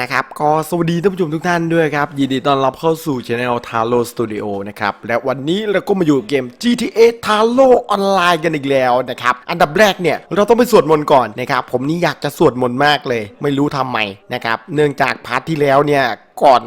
นะครับ ก็สวัสดีท่านผู้ชมทุกท่านด้วยครับ ยินดีต้อนรับเข้าสู่ช anel Taro Studio นะครับ และวันนี้เราก็มาอยู่เกม GTA Taro Online กันอีกแล้วนะครับ อันดับแรกเนี่ย เราต้องไปสวดมนต์ก่อนนะครับ ผมนี่อยากจะสวดมนต์มากเลย ไม่รู้ทำไมนะครับ เนื่องจากพาร์ทที่แล้วเนี่ยก่อน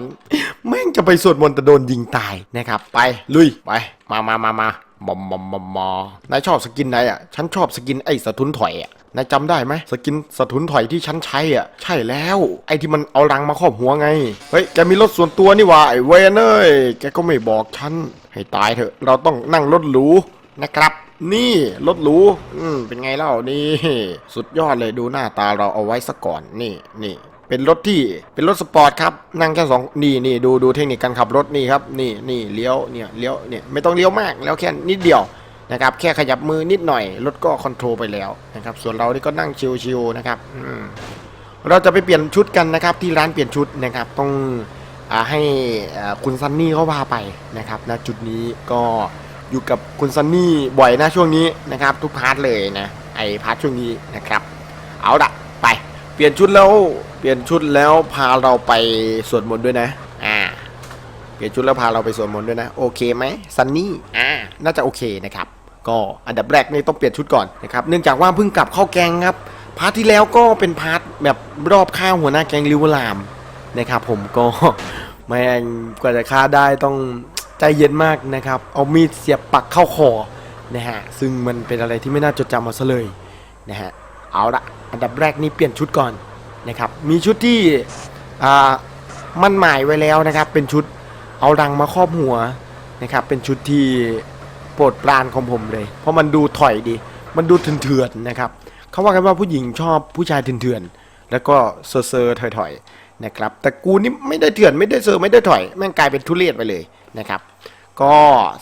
แม่งจะไปสวดมนต์แต่โดนยิงตายนะครับ ไปลุยไปมามามามา มอมมอมมอมมอนายชอบสกินไหนอะ ฉันชอบสกินไอ้สะทุนถอยอะ นายจำได้ไหมสกินสะทุนถอยที่ฉันใช้อะ ใช่แล้ว ไอ้ที่มันเอารังมาครอบหัวไง เฮ้ย แกมีรถส่วนตัวนี่ว่าไอ้เวนเอ้ย แกก็ไม่บอกฉัน ให้ตายเถอะ เราต้องนั่งรถหรูนะครับ นี่รถหรูอืมเป็นไงเล่านี่ สุดยอดเลยดูหน้าตาเราเอาไว้ซะก่อนนี่นี่ เป็นรถที่เป็นรถสปอร์ตครับนั่งแค่สองนี่นี่ดูดูเทคนิคการขับรถนี่ครับนี่นี่เลี้ยวเนี่ยเลี้ยวเนี่ยไม่ต้องเลี้ยวมากแล้วแค่นิดเดียวนะครับแค่ขยับมือนิดหน่อยรถก็คอนโทรลไปแล้วนะครับส่วนเรานี่ก็นั่งชิวๆนะครับอืมเราจะไปเปลี่ยนชุดกันนะครับที่ร้านเปลี่ยนชุดนะครับต้องอให้คุณซันนี่เขาพาไปนะครับณจุดนี้ก็อยู่กับคุณซันนี่บ่อยนะช่วงนี้นะครับ ทุกพาร์ทเลยนะไอพาร์ทช่วงนี้นะครับ เอาละ เปลี่ยนชุดแล้ว เปลี่ยนชุดแล้วพาเราไปสวดมนต์ด้วยนะ อ่า เปลี่ยนชุดแล้วพาเราไปสวดมนต์ด้วยนะ โอเคไหมซันนี่ อ่า น่าจะโอเคนะครับ ก็อันดับแรกนี่ต้องเปลี่ยนชุดก่อนนะครับ เนื่องจากว่าเพิ่งกลับเข้าแกงครับ พาร์ทที่แล้วก็เป็นพาร์ทแบบรอบฆ่าหัวหน้าแกงลิเวอร์ลามนะครับ ผมก็แม่งกว่าจะฆ่าได้ต้องใจเย็นมากนะครับ เอามีดเสียบปักเข้าคอนะฮะ ซึ่งมันเป็นอะไรที่ไม่น่าจดจำมาซะเลยนะฮะ เอาละ อันดับแรกนี่เปลี่ยนชุดก่อนนะครับ มีชุดที่มันหมายไว้แล้วนะครับ เป็นชุดเอารังมาครอบหัวนะครับ เป็นชุดที่โปรดปรานของผมเลย เพราะมันดูถอยดี มันดูเถื่อนๆนะครับ เขาว่ากันว่าผู้หญิงชอบผู้ชายเถื่อนๆ แล้วก็เซอร์เซอร์ถอยๆนะครับ แต่กูนี่ไม่ได้เถื่อนไม่ได้เซอร์ไม่ได้ถอย แม่งกลายเป็นทุเรศไปเลยนะครับ ก็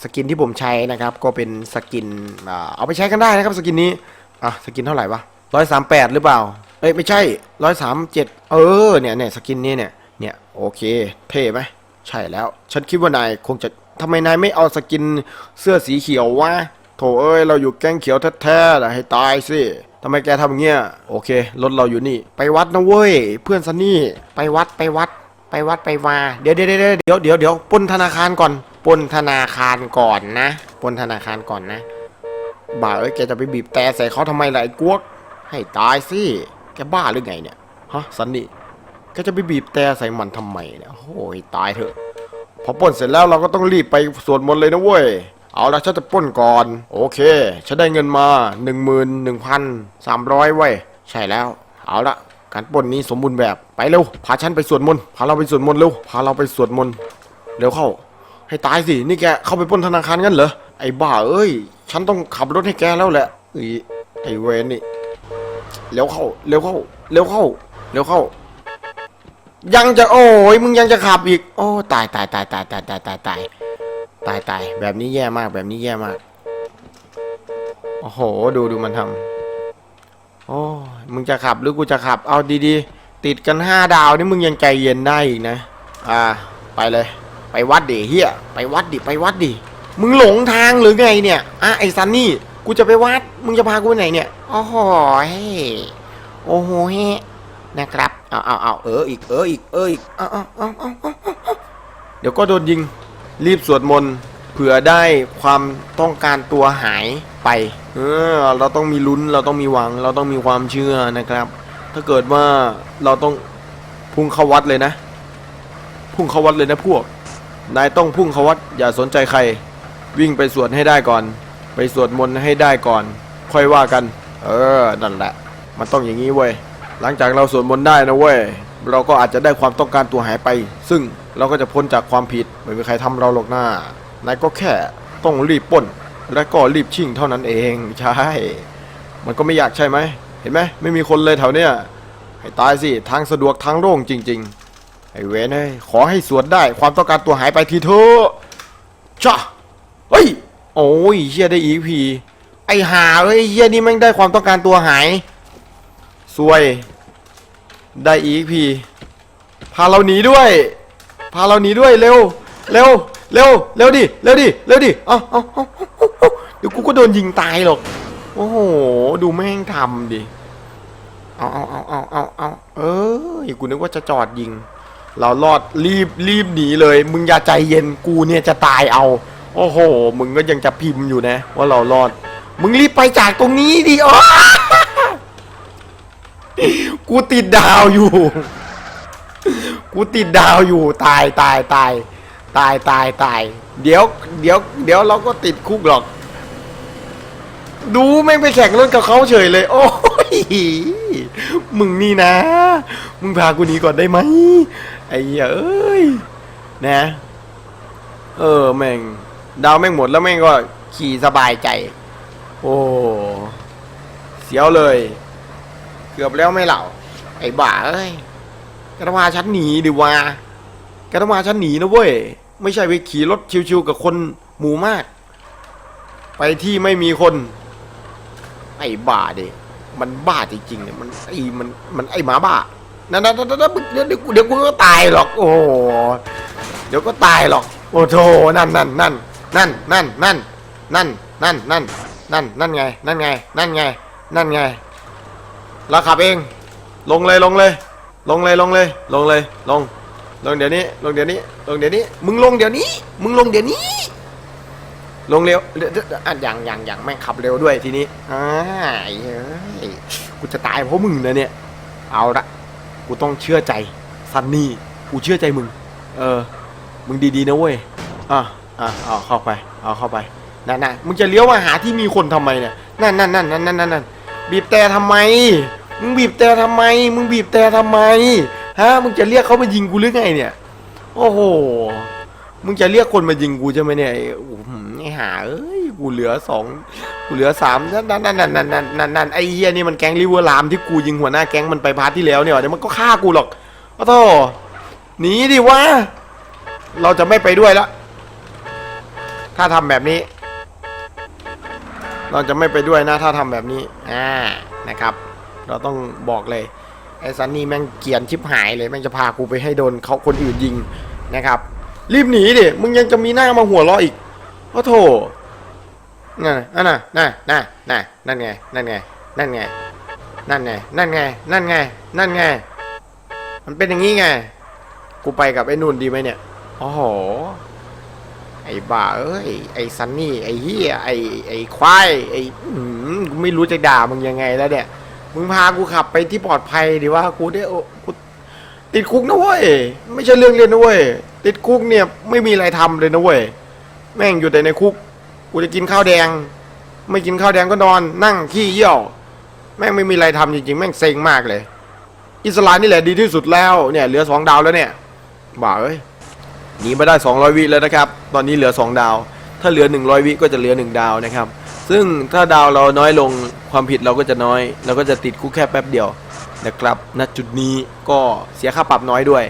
สกินที่ผมใช้นะครับ ก็เป็นสกินเอาไปใช้กันได้นะครับสกินนี้อะสกินเท่าไหร่วะ ร้อยสามแปดหรือเปล่า เอ้ยไม่ใช่ร้อยสามเจ็ดเออเนี่ยเนี่ยสกินนี้เนี่ยเนี่ยโอเค เท่ไหมใช่แล้ว ฉันคิดว่านายคงจะทำไมนายไม่เอาสกินเสื้อสีเขียววะโถเอ้ยเราอยู่แก๊งเขียวแท้ๆแหละให้ตายสิทำไมแกทำอย่างเงี้ยโอเครถเราอยู่นี่ ไปวัดนะเว้ย เพื่อนซันนี่ ไปวัดไปวัด ไปวัดไปวาเดี๋ยวเดี๋ยวเดี๋ยวเดี๋ยวเดี๋ยวเดี๋ยวปนธนาคารก่อนปนธนาคารก่อนนะปนธนาคารก่อนนะบ้าเอ้ยแกจะไปบีบแต่ใส่เขาทำไมล่ะไอ้กวก ให้ตายสิ แกบ้าหรือไงเนี่ย ฮะสันนี่ แกจะไปบีบแต่ใส่มันทำไมเนี่ยโอ้ยตายเถอะ พอป้นเสร็จแล้วเราก็ต้องรีบไปสวดมนต์เลยนะเว้ย เอาละฉันจะป้นก่อน โอเค ฉันได้เงินมา1 1 3 0 0เว้ย ใช่แล้ว เอาละการป้นนี้สมบูรณ์แบบไปเร็ว พาฉันไปสวดมนต์ พาเราไปสวดมนต์เร็ว พาเราไปสวดมนต์เร็วเข้า ให้ตายสิ นี่แกเข้าไปป้นธนาคารงั้นเหรอ ไอ้บ้าเอ้ย ฉันต้องขับรถให้แกแล้วแหละไอ้ไอ้เวนนี่ เร็วเข้า เร็วเข้า เร็วเข้า เร็วเข้า ยังจะโอ้ยมึงยังจะขับอีก โอ้ตายตายตายตายตายตายตายตายตายตายแบบนี้แย่มากแบบนี้แย่มาก โอ้โห ดูดูมันทำโอ้มึงจะขับหรือกูจะขับ เอาดีๆ ติดกันห้าดาวนี่มึงยังใจเย็นได้อีกนะ อ่า ไปเลย ไปวัดดิเฮียไปวัดดิ ไปวัดดิ มึงหลงทางหรือไงเนี่ย อะไอ้ซันนี่ กูจะไปวัด มึงจะพากูไปไหนเนี่ยโอ้โหเฮ้โอ้โหเฮ้นะครับเอาเอาเอาเอออีกเอออีกเอออีกเอาเอาเอาเอาเอาเอาเดี๋ยวก็โดนยิง รีบสวดมนต์เผื่อได้ความต้องการตัวหายไป เออ เราต้องมีลุ้น เราต้องมีหวัง เราต้องมีความเชื่อนะครับ ถ้าเกิดว่าเราต้องพุ่งเข้าวัดเลยนะ พุ่งเข้าวัดเลยนะพวก นายต้องพุ่งเข้าวัด อย่าสนใจใคร วิ่งไปสวดให้ได้ก่อน ไปสวดมนต์ให้ได้ก่อน ค่อยว่ากัน เออ นั่นแหละ มันต้องอย่างนี้เว้ย หลังจากเราสวดมนต์ได้นะเว้ย เราก็อาจจะได้ความต้องการตัวหายไป ซึ่งเราก็จะพ้นจากความผิด ไม่มีใครทำเราหรอกหน้านายก็แค่ต้องรีบป้น และก็รีบชิงเท่านั้นเอง ใช่ มันก็ไม่อยากใช่ไหม เห็นไหม ไม่มีคนเลยแถวเนี้ย ให้ตายสิ ทางสะดวกทางโล่งจริง ๆ ไอ้เวนเอ้ขอให้สวดได้ ความต้องการตัวหายไปทีเถอะจ้าเฮ้ย โอ้ยเฮียได้อีพีไอหาเอ้ยเฮียนี่แม่งได้ความต้องการตัวหายสวย ได้อีพีพาเราหนีด้วย พาเราหนีด้วยเร็ว เร็ว เร็ว เร็วดิ เร็วดิ เร็วดิเอาเอาเอาเอาเอาเดี๋ยวกูก็โดนยิงตายหรอก โอ้โห ดูแม่งทำดิ เอาเอาเอาเอาเอาเอาเออกูนึกว่าจะจอดยิง เรารอดรีบรีบหนีเลย มึงอย่าใจเย็น กูเนี่ยจะตายเอา โอ้โห มึงก็ยังจะพิมพ์อยู่นะ ว่าเรารอด มึงรีบไปจากตรงนี้ดิอ๋อกูติดดาวอยู่ กูติดดาวอยู่ ตายตายตายตายตายตาย เดี๋ยว เดี๋ยว เดี๋ยวเราก็ติดคุกหรอก ดูแม่งไปแข่งรถกับเขาเฉยเลย โอ้ย มึงนี่นะ มึงพากูหนีก่อนได้ไหมไอ้เหี้ยเอ้ย นะ เออ แม่ง ดาวแม่งหมดแล้วแม่งก็ขี่สบายใจ โอ้เสียวเลย เกือบแล้วไม่เหล่า ไอ้บ่าเอ้ยกต้องพาฉันหนีดิวะแกต้องพาฉันหนีนะเว้ย ไม่ใช่ไปขี่รถชิวๆกับคนหมู่มาก ไปที่ไม่มีคน ไอ้บ้าดิมันบ้าจริงๆเนี่ยมันไอ้มันมันไอ้หมาบ้านั่นนั่นนั่นนั่นเดี๋ยวเดี๋ยวกูก็ตายหรอก โอ้โหเดี๋ยวก็ตายหรอก โอ้โธนั่นนั่นนั่น นั่นนั่นนั่นนั่นนั่นนั่นนั่นนั่นไง นั่นไง นั่นไง นั่นไงเราขับเอง ลงเลยลงเลย ลงเลยลงเลยลงเลยลง ลงเดี๋ยวนี้ ลงเดี๋ยวนี้ ลงเดี๋ยวนี้ มึงลงเดี๋ยวนี้ มึงลงเดี๋ยวนี้ ลงเร็วอะอย่างอย่างอย่างแม่งขับเร็วด้วยทีนี้อ่าไอ้เฮ้ยกูจะตายเพราะมึงนะเนี่ย เอาละกูต้องเชื่อใจซันนี่ กูเชื่อใจมึง เออ มึงดีๆนะเว้ย อะ อะเอาเข้าไป เอาเข้าไป นั่นน่ะมึงจะเลี้ยวมาหาที่มีคนทำไมเนี่ย นั่นนั่นนั่นนั่นนั่นนั่นบีบแต่ทำไม มึงบีบแต่ทำไม มึงบีบแต่ทำไม ฮะ มึงจะเรียกเขามายิงกูหรือไงเนี่ย โอ้โห มึงจะเรียกคนมายิงกูใช่ไหมเนี่ยไอ้หาเอ้ย กูเหลือสองกูเหลือสามนั่นนั่นนั่นนั่นนั่นนั่นไอ้เฮียนี่มันแก๊งลิเวอร์ลามที่กูยิงหัวหน้าแก๊งมันไปพาร์ทที่แล้วเนี่ยเดี๋ยวมันก็ฆ่ากูหรอกโอ้โหหนีดิวะ เราจะไม่ไปด้วยละ ถ้าทำแบบนี้ เราจะไม่ไปด้วยนะถ้าทำแบบนี้อ่านะครับ เราต้องบอกเลยไอ้ซันนี่แม่งเกียนชิบหายเลยแม่งจะพากูไปให้โดนเขาคนอื่นยิงนะครับ รีบหนีดิมึงยังจะมีหน้ามาหัวเราะอีกโอ้โถนั่นน่ะนั่นน่ะนั่นน่ะนั่นนั่นไงนั่นไงนั่นไงนั่นไงนั่นไงนั่นไงนั่นไงมันเป็นอย่างนี้ไง กูไปกับไอ้นุ่นดีไหมเนี่ย โอ้โห ไอ้บ้าเอ้ยไอ้ซันนี่ไอ้เฮียไอ้ไอ้ควายไอ้อื้อหือกูไม่รู้จะด่ามึงยังไงแล้วเนี่ยมึงพากูขับไปที่ปลอดภัยดีว่ากูได้โอกูติดคุกนะเว้ยไม่ใช่เรื่องเล่นนะเว้ยติดคุกเนี่ยไม่มีอะไรทำเลยนะเว้ยแม่งอยู่แต่ในคุกกูจะกินข้าวแดง ไม่กินข้าวแดงก็นอน นั่งขี้เยี่ยว แม่งไม่มีอะไรทำจริงๆ แม่งเซ็งมากเลย อิสระนี่แหละดีที่สุดแล้วเนี่ยเหลือสองดาวแล้วเนี่ยบ้าเอ้ย หนีมาได้ 200 วิแล้วนะครับ ตอนนี้เหลือ 2 ดาว ถ้าเหลือ 100 วิก็จะเหลือ 1 ดาวนะครับ ซึ่งถ้าดาวเราน้อยลงความผิดเราก็จะน้อย เราก็จะติดคุกแค่แป๊บเดียวนะครับ ณ จุดนี้ก็เสียค่าปรับน้อยด้วย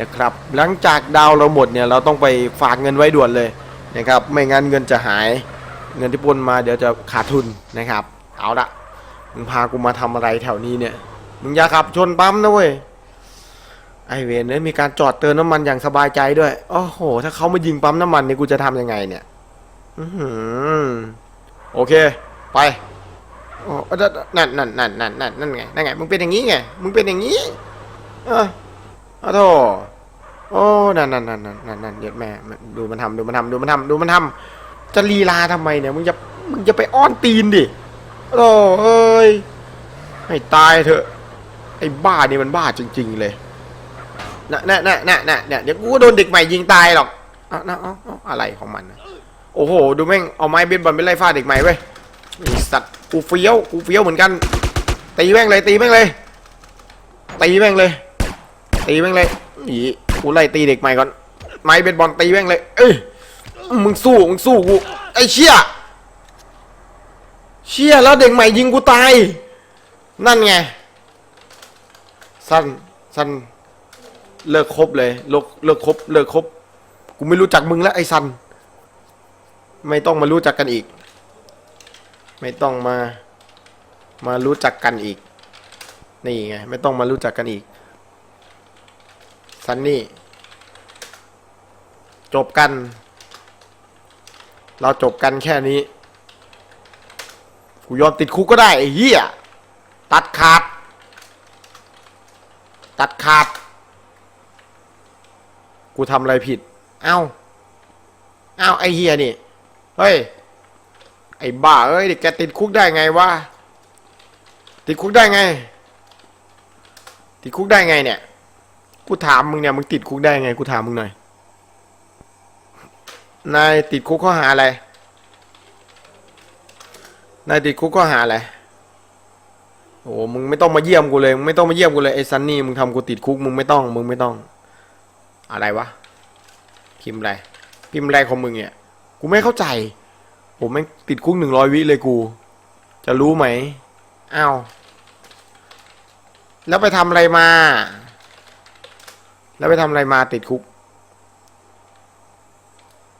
นะครับ หลังจากดาวเราหมดเนี่ยเราต้องไปฝากเงินไว้ด่วนเลยนะครับ ไม่งั้นเงินจะหาย เงินที่ปนมาเดี๋ยวจะขาดทุนนะครับ เอาละมึงพากูมาทำอะไรแถวนี้เนี่ย มึงอย่าขับชนปั๊มนะเว้ย ไอเวนเนี่ยมีการจอดเติมน้ำมันอย่างสบายใจด้วย โอ้โห ถ้าเขามายิงปั๊มน้ำมันเนี่ยกูจะทำยังไงเนี่ย อือหือโอเค ไปโอ้นั่นนั่นนั่นนั่นนั่นนั่นไง นั่นไง มึงเป็นอย่างนี้ไง มึงเป็นอย่างนี้เอออาโธ่โอ้นั่นนั่นนั่นนั่นนั่นนั่นเย็ดแม่ ดูมันทำดูมันทำดูมันทำดูมันทำจะลีลาทำไมเนี่ย มึงจะ มึงจะไปอ้อนตีนดิ โอ้เอ้ย ให้ตายเถอะ ไอ้บ้านี่มันบ้าจริง ๆ เลย น่ะน่ะน่ะน่ะน่ะเนี่ยเดี๋ยวกูก็โดนเด็กใหม่ยิงตายหรอกอะนะอ๋อาอะไรของมันนะโอ้โห ดูแม่ง เอาไม้เบสบอลไปไล่ฟาดเด็กใหม่เว้ยสัตว์กูเฟี้ยวกูเฟี้ยวเหมือนกัน ตีแม่งเลย ตีแม่งเลย ตีแม่งเลย ตีแม่งเลยอีกูไล่ตีเด็กใหม่ก่อน ไม้เบสบอลตีแม่งเลย เอ้ย มึงสู้ มึงสู้กู ไอ้เชี่ย เชี่ยแล้วเด็กใหม่ยิงกูตาย นั่นไง สั้น สั้น เลิกคบเลยเลิกเลิกคบเลิกคบกูไม่รู้จักมึงแล้วไอ้ซัน ไม่ต้องมารู้จักกันอีก ไม่ต้องมา มารู้จักกันอีก นี่ไง ไม่ต้องมารู้จักกันอีก ซันนี่ จบกัน เราจบกันแค่นี้ กูยอมติดคุกก็ได้ไอ้เหี้ย ตัดขาด ตัดขาด กูทำอะไรผิด เอ้า เอ้าไอเฮียนี่ เฮ้ย ไอบ้าเอ้ยเด็กแกติดคุกได้ไงวะ ติดคุกได้ไง ติดคุกได้ไงเนี่ย กูถามมึงเนี่ยมึงติดคุกได้ไง กูถามมึงหน่อย นายติดคุกข้อหาอะไร นายติดคุกข้อหาอะไร โอ้ มึงไม่ต้องมาเยี่ยมกูเลย มึงไม่ต้องมาเยี่ยมกูเลยไอ้ซันนี่ มึงทำกูติดคุก มึงไม่ต้อง มึงไม่ต้อง อะไรวะ พิมพ์อะไร พิมพ์อะไรของมึงเนี่ย กูไม่เข้าใจ ผมแม่งติดคุกหนึ่งร้อยวิเลยกู จะรู้ไหมอ้าว แล้วไปทำอะไรมา แล้วไปทำอะไรมาติดคุก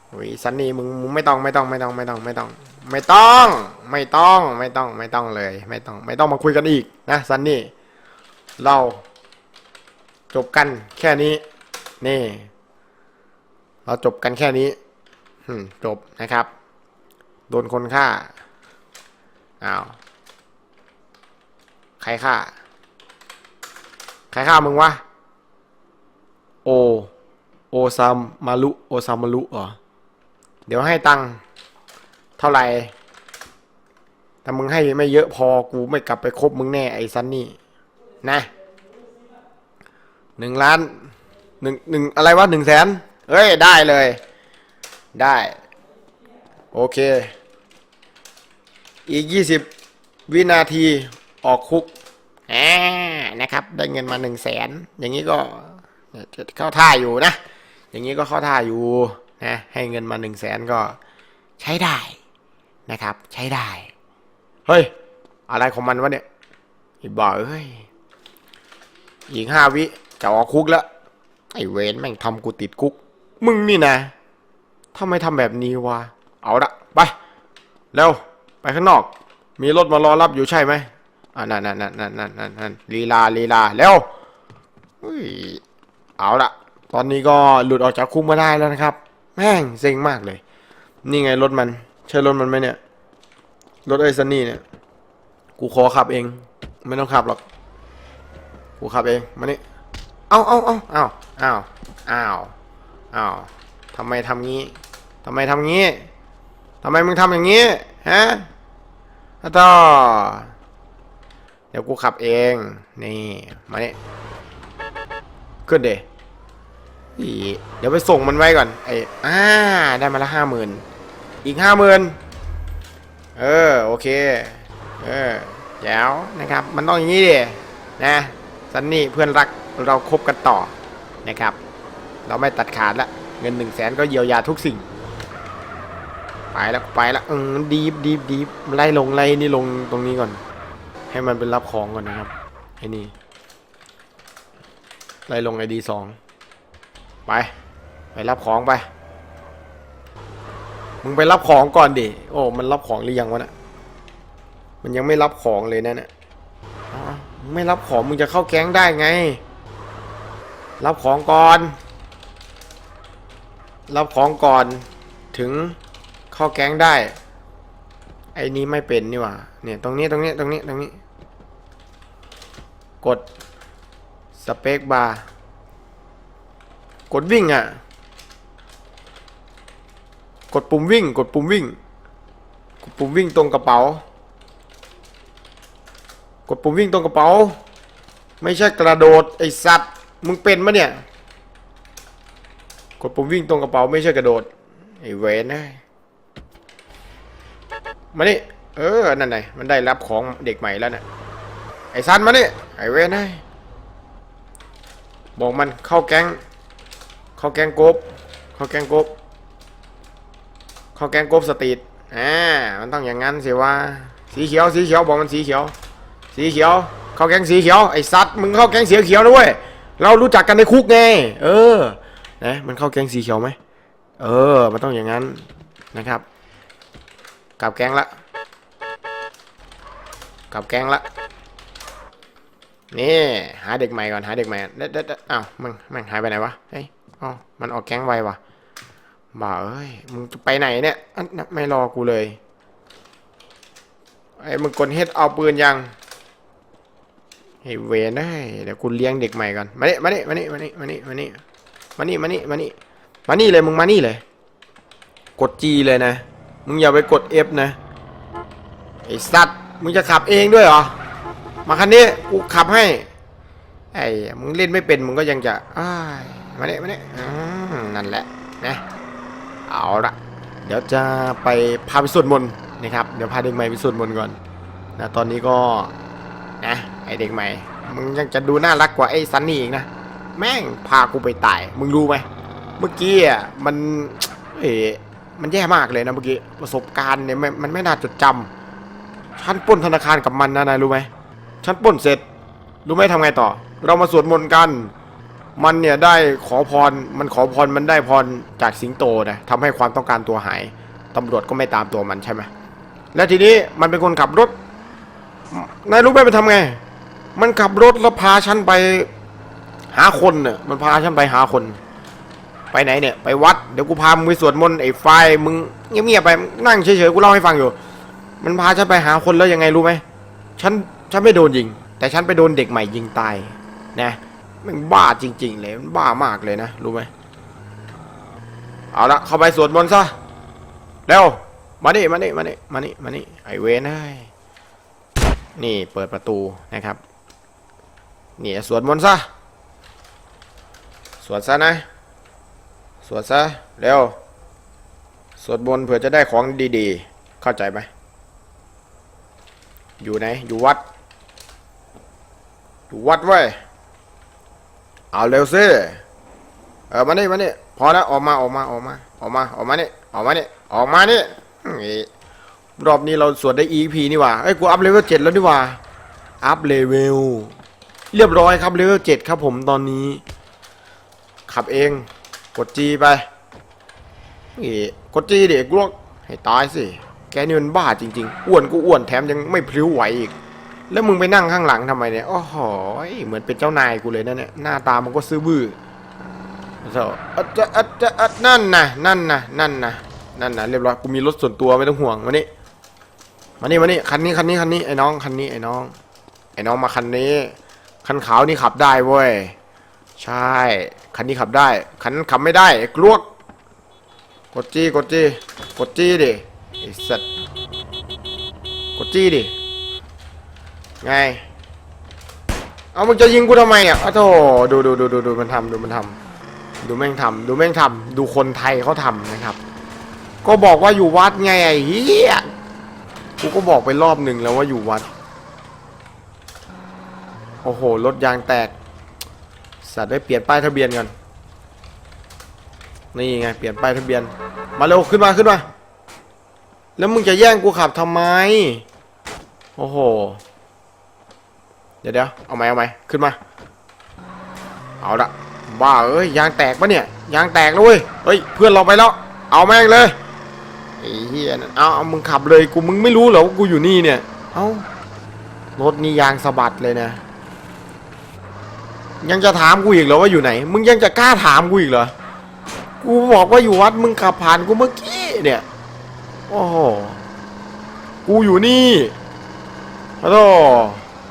โอ้ยซันนี่มึงมึงไม่ต้องไม่ต้องไม่ต้องไม่ต้องไม่ต้อง ไม่ต้อง ไม่ต้องไม่ต้องไม่ต้องเลย ไม่ต้อง ไม่ต้องมาคุยกันอีกนะซันนี่ เรา จบกันแค่นี้ นี่ เราจบกันแค่นี้จบนะครับ โดนคนฆ่าอ้าวใครฆ่า ใครฆ่ามึงวะ โอ โอซามมารุโอซามารุเหรอ เดี๋ยวให้ตังค์เท่าไหร่แต่มึงให้ไม่เยอะพอกูไม่กลับไปคบมึงแน่ไอ้ซันนี่ นะหนึ่งล้าน หนึ่งหนึ่งอะไรวะหนึ่งแสนเฮ้ย ได้เลย ได้ โอเค อีกยี่สิบวินาทีออกคุกอ่านะครับ ได้เงินมาหนึ่งแสนอย่างนี้ก็เข้าท่าอยู่นะ อย่างนี้ก็เข้าท่าอยู่นะ ให้เงินมาหนึ่งแสนก็ใช้ได้นะครับ ใช้ได้ เฮ้ย อะไรของมันวะเนี่ยอ้บ่าเอ้ยอีกห้าวิจะออกคุกแล้ว ไอ้เวนแม่งทำกูติดคุก มึงนี่นะทำไมทำแบบนี้วะ เอาละไป เร็ว ไปข้างนอก มีรถมารอรับอยู่ใช่ไหมอ่านั่นนั่นนั่นนั่นนั่นนั่นลีลาลีลาเร็วอุ้ยเอาละตอนนี้ก็หลุดออกจากคุกมาได้แล้วนะครับ แม่งเซ็งมากเลย นี่ไงรถมัน ใช่รถมันไหมเนี่ย รถไอ้ซันนี่เนี่ย กูขอขับเอง ไม่ต้องขับหรอก กูขับเอง มานี่เอาเอาเอาเอาเอ้าเอาเอาทำไมทำงี้ทำไมทำงี้ทำไมมึงทำอย่างงี้ ฮะอะต่อเดี๋ยวกูขับเอง นี่ มาเนี่ยขึ้นเดอีเดี๋ยวไปส่งมันไว้ก่อน ไอ้อ่า ได้มาละห้าหมื่นอีกห้าหมื่นเออ โอเค เออแจ๋วนะครับ มันต้องอย่างนี้ดินะซันนี่เพื่อนรักเราคบกันต่อ นะครับ เราไม่ตัดขาดละเงินหนึ่งแสนก็เยียวยาทุกสิ่ง ไปแล้วไปแล้วอืมดีบดีบดีบไล่ลงไล่นี่ลงตรงนี้ก่อน ให้มันเป็นรับของก่อนนะครับไอ้นี่ไล่ลงไอดีสองไป ไปรับของไป มึงไปรับของก่อนดิโอ้มันรับของหรือยังวะน่ะมันยังไม่รับของเลยนะเนี่ยไม่รับของมึงจะเข้าแก๊งได้ไง รับของก่อน รับของก่อนถึงเข้าแก๊งได้ ไอ้นี้ไม่เป็นนี่หว่า เนี่ยตรงนี้ตรงนี้ตรงนี้ตรงนี้ กดสเปคบาร์กดวิ่งอะ กดปุ่มวิ่ง กดปุ่มวิ่ง กดปุ่มวิ่งตรงกระเป๋า กดปุ่มวิ่งตรงกระเป๋า ไม่ใช่กระโดดไอสัตว์ มึงเป็นมะเนี่ย กดปุ่มวิ่งตรงกระเป๋าไม่ใช่กระโดด ไอ้เวนนะมานี่เออ นั่นไงมันได้รับของเด็กใหม่แล้วน่ะ ไอ้ซันมานี่ไอ้เวนนะบอกมันเข้าแก๊ง เข้าแก๊งกบ เข้าแก๊งกบ เข้าแก๊งกบสตรีทอ่า มันต้องอย่างนั้นสิว่า สีเขียว สีเขียว บอกมันสีเขียว สีเขียว เข้าแก๊งสีเขียว ไอ้สัตว์มึงเข้าแก๊งสีเขียวนะเว้ย เรารู้จักกันในคุกไง เออ นะ มันเข้าแก๊งสีเขียวไหม เออ มันต้องอย่างนั้นนะครับ กลับแก๊งละ กลับแก๊งละ นี่ หาเด็กใหม่ก่อน หาเด็กใหม่เด็ดเด็ดอ้าวมึงมึงหายไปไหนวะ เฮ้ยอ๋อมันออกแก๊งไววะบ่าเอ้ย มึงจะไปไหนเนี่ย ไม่รอกูเลย ไอ้มึงกดเฮ็ดเอาปืนยัง ไอเวนได้เดี๋ยวคุณเลี้ยงเด็กใหม่ก่อนมาเนี่ยมาเนี่ยมาเนี่ยมาเนี่ยมาเนี่ยมาเนี่ยมาเนี่มาเนี่มาเนี่มานี่เลยมึงมาเนี่เลย กดจีเลยนะ มึงอย่าไปกดเอฟนะไอสัตว์มึงจะขับเองด้วยเหรอมาคันนี้กูขับให้ไอ้มึงเล่นไม่เป็นมึงก็ยังจะอมาเนี่ยมาเนี่ยนั่นแหละนะเอาละเดี๋ยวจะไปพาไปสวดมนต์นะครับเดี๋ยวพาเด็กใหม่ไปสวดมนต์ก่อนนะตอนนี้ก็นะ ไอเด็กใหม่ มึงยังจะดูน่ารักกว่าไอ้ซันนี่อีกนะ แม่งพากูไปตาย มึงรู้ไหม เมื่อกี้อะมันเอ๋มันแย่มากเลยนะเมื่อกี้ประสบการณ์เนี่ยมันมันไม่น่าจดจำฉันป้นธนาคารกับมันนะนายรู้ไหม ฉันป้นเสร็จ รู้ไหมทำไงต่อ เรามาสวดมนต์กัน มันเนี่ยได้ขอพร มันขอพร มันได้พรจากสิงโตนะทำให้ความต้องการตัวหายตำรวจก็ไม่ตามตัวมันใช่ไหม แล้วทีนี้มันเป็นคนขับรถ นายรู้ไหมมันทำไง มันขับรถแล้วพาฉันไปหาคนเน่ะมันพาฉันไปหาคน ไปไหนเนี่ย ไปวัดเดี๋ยวกูพามึงไปสวดมนต์ไอ้ไฟมึงเงียบๆไปนั่งเฉยๆกูเล่าให้ฟังอยู่ มันพาฉันไปหาคนแล้วยังไงรู้ไหมฉันฉันไม่โดนยิง แต่ฉันไปโดนเด็กใหม่ยิงตายนะมันบ้าจริง ๆ เลยมันบ้ามากเลยนะรู้ไหมเอาละเข้าไปสวดมนต์ซะเร็วมานี่มานี่มานี่มานี่มานี่ไอเวนเอ้ยนี่เปิดประตูนะครับ เนี่ย สวดมนต์ซะ สวดซะนะ สวดซะ เร็ว สวดมนต์เผื่อจะได้ของดีๆ เข้าใจไหม อยู่ไหน อยู่วัด อยู่วัดเว้ยเอาเร็วสิเออมานี่มานี่พอแล้วออกมาออกมาออกมา ออกมาออกมานี่ออกมานี่ออกมานี่รอบนี้เราสวดได้ EP นี่ว่าเอ้ยกูอัพเลเวลเจ็ดแล้วนี่ว่า อัพเลเวล เรียบร้อยครับเลเวลเจ็ดครับผมตอนนี้ ขับเองกดจีไปนี่กดจีเด็กลวกให้ตายสิแกนี่มันบ้าจริงๆ อ้วนก็อ้วนแถมยังไม่พลิ้วไหวอีก แล้วมึงไปนั่งข้างหลังทำไมเนี่ยโอ้โหเหมือนเป็นเจ้านายกูเลยนะเนี่ยหน้าตามันก็ซื้อบื้อโธ่อัจจะอัจจะอัจนั่นนะนั่นนะนั่นนะนั่นนะเรียบร้อยกูมีรถส่วนตัวไม่ต้องห่วงมานี่มานี่มานี่คันนี้คันนี้คันนี้ไอ้น้องคันนี้ไอ้น้อง ไอ้น้องมาคันนี้ คันขาวนี่ขับได้เว้ย ใช่ คันนี้ขับได้ คันขับไม่ได้ไอ้กลวก กดจี้กดจี้กดจี้ดิไอ้สัตว์กดจี้ดิ ไง เอามึงจะยิงกูทำไมอะอ้าวโธ่ดูดูดูดูดูมันทำดูมันทำดูแม่งทำดูแม่งทำดูคนไทยเขาทำนะครับ ก็บอกว่าอยู่วัดไงไอ้เหี้ย กูก็บอกไปรอบหนึ่งแล้วว่าอยู่วัด โอ้โห รถยางแตก สัตว์ได้เปลี่ยนป้ายทะเบียนกันนี่ไง เปลี่ยนป้ายทะเบียน มาเร็วขึ้นมาขึ้นมา แล้วมึงจะแย่งกูขับทำไม โอ้โห เดี๋ยวเดี๋ยวเอาไหมเอาไหมขึ้นมา เอาละบ้าเอ้ยยางแตกปะเนี่ยยางแตกแล้วเว้ยเฮ้ยเพื่อนเราไปแล้ว เอาแม่งเลยไอ้เหี้ยนั่นเอาเอามึงขับเลยกูมึงไม่รู้เหรอว่ากูอยู่นี่เนี่ย เอ้ารถนี่ยางสะบัดเลยนะ ยังจะถามกูอีกเหรอว่าอยู่ไหน มึงยังจะกล้าถามกูอีกเหรอ กูบอกว่าอยู่วัดมึงขับผ่านกูเมื่อกี้เนี่ย โอ้โห กูอยู่นี่ฮัลโหล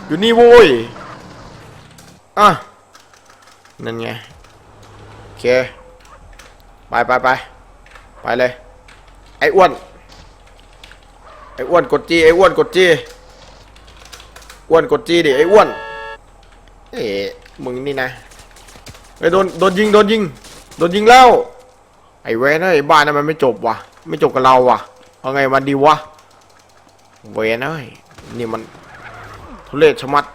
อยู่นี่โว้ย อะ นั่นไง โอเค ไปไปไปไปเลย ไอ้อ้วน ไอ้อ้วนกดจีไอ้อ้วนกดจีอ้วนกดจีดิ ไอ้อ้วน เอ๊ะ มึงนี่นะไอ้ยโดนโดนยิงโดนยิงโดนยิงแล้วไอ้เวนไอ้บ้านนั้นมันไม่จบว่ะไม่จบกับเราว่ะเอาไงมันดีวะเวนเอ้ยนี่มันทุเรศชะมัด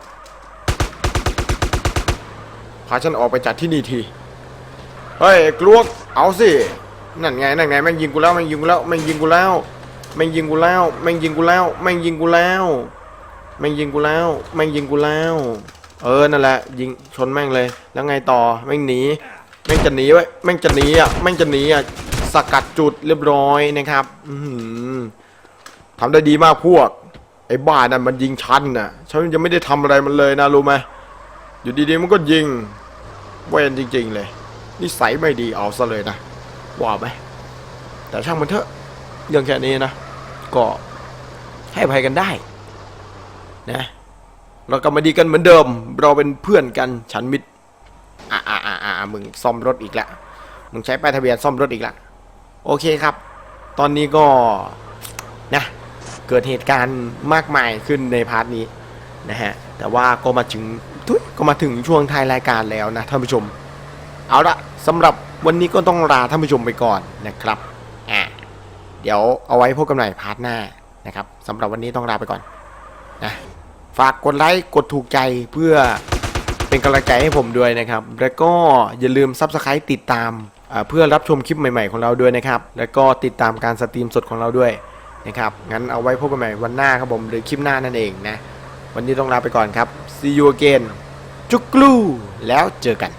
พาฉันออกไปจากที่นี่ทีเฮ้ยกลวกเอาสินั่นไงนั่นไงแม่งยิงกูแล้วแม่งยิงกูแล้วแม่งยิงกูแล้วแม่งยิงกูแล้วแม่งยิงกูแล้วแม่งยิงกูแล้วแม่งยิงกูแล้วแม่งยิงกูแล้ว เออนั่นแหละยิงชนแม่งเลย แล้วไงต่อแม่งหนีแม่งจะหนีไว้ยแม่งจะหนีอะแม่งจะหนีอะสกัดจุดเรียบร้อยนะครับอือหือทำได้ดีมากพวก ไอ้บ้านั่นมันยิงฉันน่ะฉันยังไม่ได้ทำอะไรมันเลยนะรู้ไหมอยู่ดีๆมันก็ยิงเวนจริง ๆ เลยนิสัยไม่ดีเอาซะเลยนะว่าไหมแต่ช่างมันเถอะเรื่องแค่นี้นะก็ให้ภัยกันได้นะ เรากลับมาดีกันเหมือนเดิม เราเป็นเพื่อนกันฉันมิตรอะอะอะอะมึงซ่อมรถอีกแล้วมึงใช้ป้ายทะเบียนซ่อมรถอีกแล้วโอเคครับ ตอนนี้ก็นะเกิดเหตุการณ์มากมายขึ้นในพาร์ทนี้นะฮะแต่ว่าก็มาถึงทุยก็มาถึงช่วงท้ายรายการแล้วนะท่านผู้ชม เอาละสำหรับวันนี้ก็ต้องลาท่านผู้ชมไปก่อนนะครับอะเดี๋ยวเอาไว้พบกันใหม่พาร์ทหน้านะครับสำหรับวันนี้ต้องลาไปก่อนนะ ฝากกดไลค์กดถูกใจเพื่อเป็นกำลังใจให้ผมด้วยนะครับ แล้วก็อย่าลืมซับสไครต์ติดตามเพื่อรับชมคลิปใหม่ ๆ ของเราด้วยนะครับ แล้วก็ติดตามการสตรีมสดของเราด้วยนะครับ งั้นเอาไว้พบกันใหม่วันหน้าครับผมหรือคลิปหน้านั่นเองนะ วันนี้ต้องลาไปก่อนครับ see you again จุกกลูแล้วเจอกัน